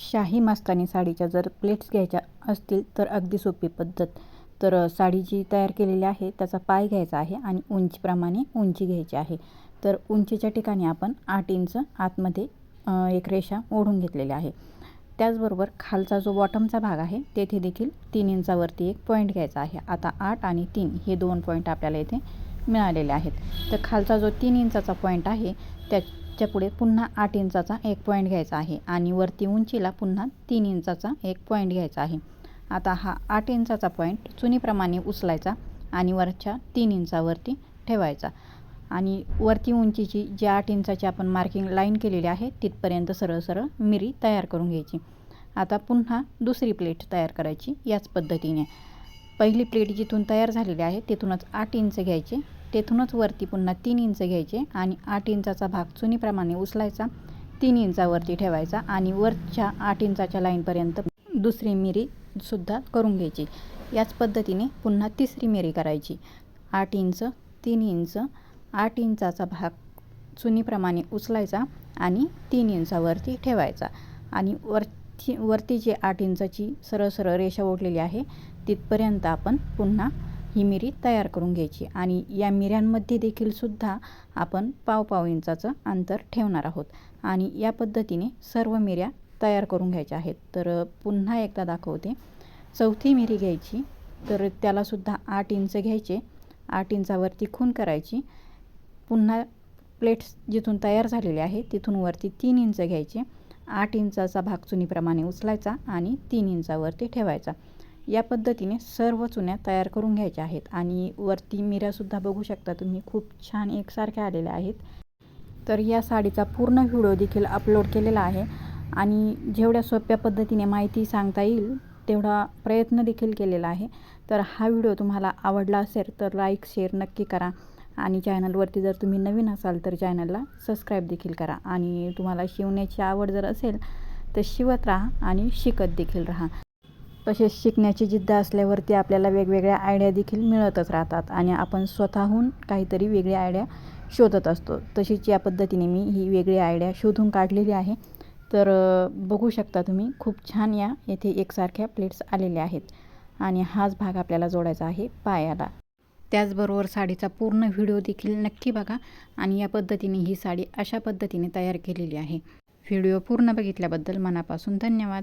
शाही मस्तानी साडीच्या जर प्लेट्स घ्यायच्या असतील तर अगदी सोपी पद्धत. तर साडी जी तयार केलेली आहे त्याचा पाय घ्यायचा आहे आणि उंचीप्रमाणे उंची घ्यायची आहे. तर उंचीच्या ठिकाणी आपण आठ इंच आतमध्ये एक रेषा ओढून घेतलेली आहे. त्याचबरोबर खालचा जो बॉटमचा भाग आहे तेथे देखील तीन इंचावरती एक पॉईंट घ्यायचा आहे. आता आठ आणि तीन हे दोन पॉईंट आपल्याला इथे मिळालेले आहेत. तर खालचा जो तीन इंचाचा पॉईंट आहे त्याच्या पुढे पुन्हा आठ इंचाचा एक पॉईंट घ्यायचा आहे आणि वरती उंचीला पुन्हा तीन इंचाचा एक पॉईंट घ्यायचा आहे. आता हा आठ इंचाचा पॉईंट चुनीप्रमाणे उचलायचा आणि वरच्या तीन इंचावरती ठेवायचा. आणि वरती उंचीची जी आठ इंचाची आपण मार्किंग लाईन केलेली आहे तिथपर्यंत सरळ सरळ मिरी तयार करून घ्यायची. आता पुन्हा दुसरी प्लेट तयार करायची याच पद्धतीने. पहिली प्लेट जिथून तयार झालेली आहे तिथूनच आठ इंच घ्यायचे. तेथूनच वरती पुन्हा तीन इंच घ्यायचे आणि आठ इंचाचा भाग चुनीप्रमाणे उचलायचा. तीन इंचावरती ठेवायचा आणि वरच्या आठ इंचाच्या लाईनपर्यंत दुसरी मिरी सुद्धा करून घ्यायची. याच पद्धतीने पुन्हा तिसरी मिरी करायची. आठ इंच तीन इंच आठ इंचाचा भाग चुनीप्रमाणे उचलायचा आणि तीन इंचावरती ठेवायचा आणि वर ती वरती जी आठ इंचाची सरळ सरळ रेषा ओढलेली आहे तिथपर्यंत आपण पुन्हा ही मिरी तयार करून घ्यायची. आणि या मिऱ्यांमध्ये देखील सुद्धा आपण पाव पाव इंचाचं अंतर ठेवणार आहोत. आणि या पद्धतीने सर्व मिऱ्या तयार करून घ्यायच्या आहेत. तर पुन्हा एकदा दाखवते. चौथी मिरी घ्यायची. तर त्यालासुद्धा आठ इंच घ्यायचे. आठ इंचावरती खून करायची. पुन्हा प्लेट्स जिथून तयार झालेले आहे तिथून वरती तीन इंच घ्यायचे. आठ इंचाचा भाग चुनीप्रमाणे उचलायचा आणि तीन इंचावरती ठेवायचा. या पद्धतीने सर्व चुन्या तयार करून घ्यायच्या आहेत आणि वरती मिऱ्यासुद्धा बघू शकता तुम्ही खूप छान एकसारख्या आलेल्या आहेत. तर या साडीचा पूर्ण व्हिडिओ देखील अपलोड केलेला आहे आणि जेवढ्या सोप्या पद्धतीने माहिती सांगता येईल तेवढा प्रयत्न देखील केलेला आहे. तर हा व्हिडिओ तुम्हाला आवडला असेल तर लाईक शेअर नक्की करा. आणि चॅनलवरती जर तुम्ही नवीन असाल तर चॅनलला सबस्क्राईब देखील करा. आणि तुम्हाला शिवण्याची आवड जर असेल तर शिवत राहा आणि शिकत देखील राहा. तसेच शिकण्याची जिद्द असल्यावरती आपल्याला वेगवेगळ्या आयडिया देखील मिळतच राहतात आणि आपण स्वतःहून काहीतरी वेगळी आयडिया शोधत असतो. तशीच या पद्धतीने मी ही वेगळी आयडिया शोधून काढलेली आहे. तर बघू शकता तुम्ही खूप छान या येथे एकसारख्या प्लेट्स आलेल्या आहेत. आणि हाच भाग आपल्याला जोडायचा आहे पायाला. त्याचबरोबर साडीचा पूर्ण व्हिडिओ देखील नक्की बघा आणि या पद्धतीने ही साडी अशा पद्धतीने तयार केलेली आहे. व्हिडिओ पूर्ण बघितल्याबद्दल मनापासून धन्यवाद.